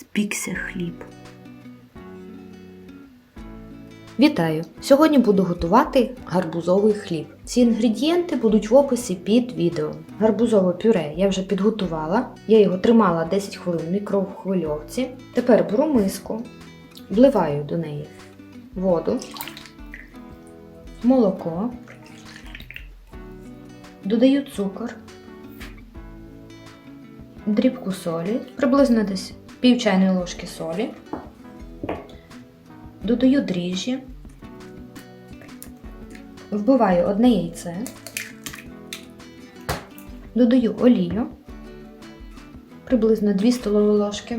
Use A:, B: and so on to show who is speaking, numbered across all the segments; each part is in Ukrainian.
A: спікся хліб.
B: Вітаю! Сьогодні буду готувати гарбузовий хліб. Ці інгредієнти будуть в описі під відео. Гарбузове пюре я вже підготувала. Я його тримала 10 хвилин в мікрохвильовці. Тепер беру миску, вливаю до неї воду, молоко, додаю цукор, дрібку солі, приблизно десь пів чайної ложки солі. Додаю дріжджі, вбиваю одне яйце, додаю олію, приблизно 2 столові ложки,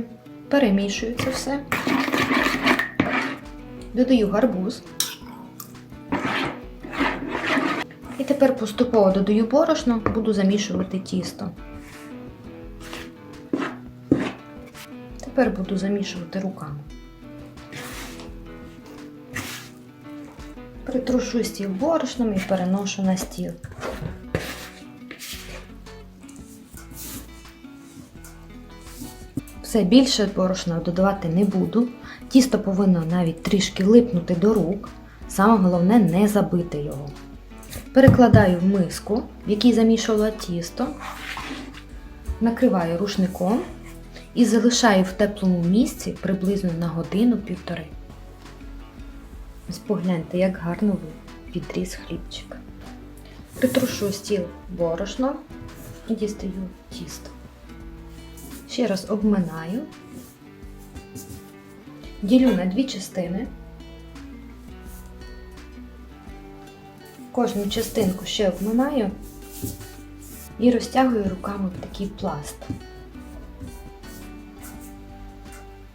B: перемішую це все, додаю гарбуз. І тепер поступово додаю борошно, буду замішувати тісто. Тепер буду замішувати руками. Притрушу стіл борошном і переношу на стіл. Все більше борошна додавати не буду. Тісто повинно навіть трішки липнути до рук. Саме головне не забити його. Перекладаю в миску, в якій замішувала тісто, накриваю рушником і залишаю в теплому місці приблизно на годину-півтори. Ось погляньте, як гарно підріс хлібчик. Притрушу стіл борошном і дістаю тісто. Ще раз обминаю, ділю на дві частини. Кожну частинку ще обминаю і розтягую руками в такий пласт.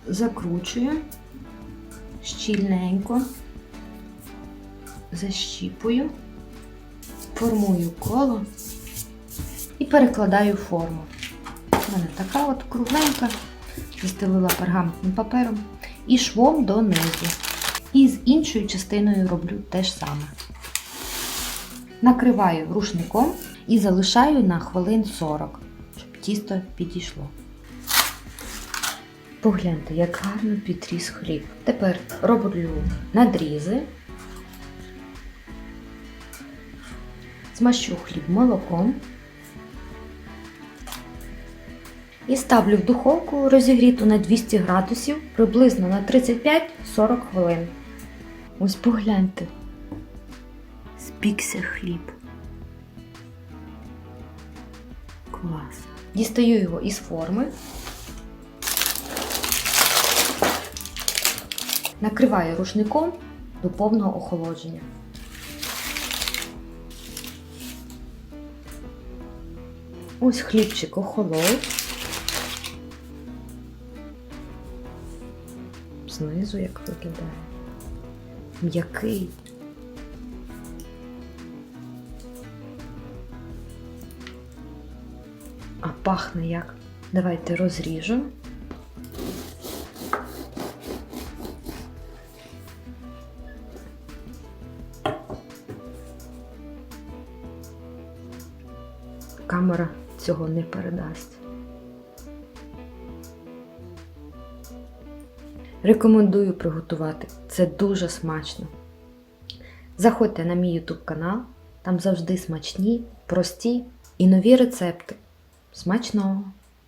B: Закручую щільненько защіпую, формую коло і перекладаю форму. У мене така от кругленька, застелила пергаментним папером і швом донизу. І з іншою частиною роблю те ж саме. Накриваю рушником і залишаю на хвилин 40, щоб тісто підійшло. Погляньте, як гарно підріс хліб. Тепер роблю надрізи. Змащу хліб молоком і ставлю в духовку розігріту на 200 градусів приблизно на 35-40 хвилин. Ось погляньте.
A: Спікся хліб. Клас.
B: Дістаю його із форми. Накриваю рушником до повного охолодження. Ось хлібчик охолов. Знизу як виглядає. М'який. А пахне як. Давайте розріжу. Камера цього не передасть. Рекомендую приготувати. Це дуже смачно. Заходьте на мій YouTube канал, там завжди смачні, прості і нові рецепти. Смачного!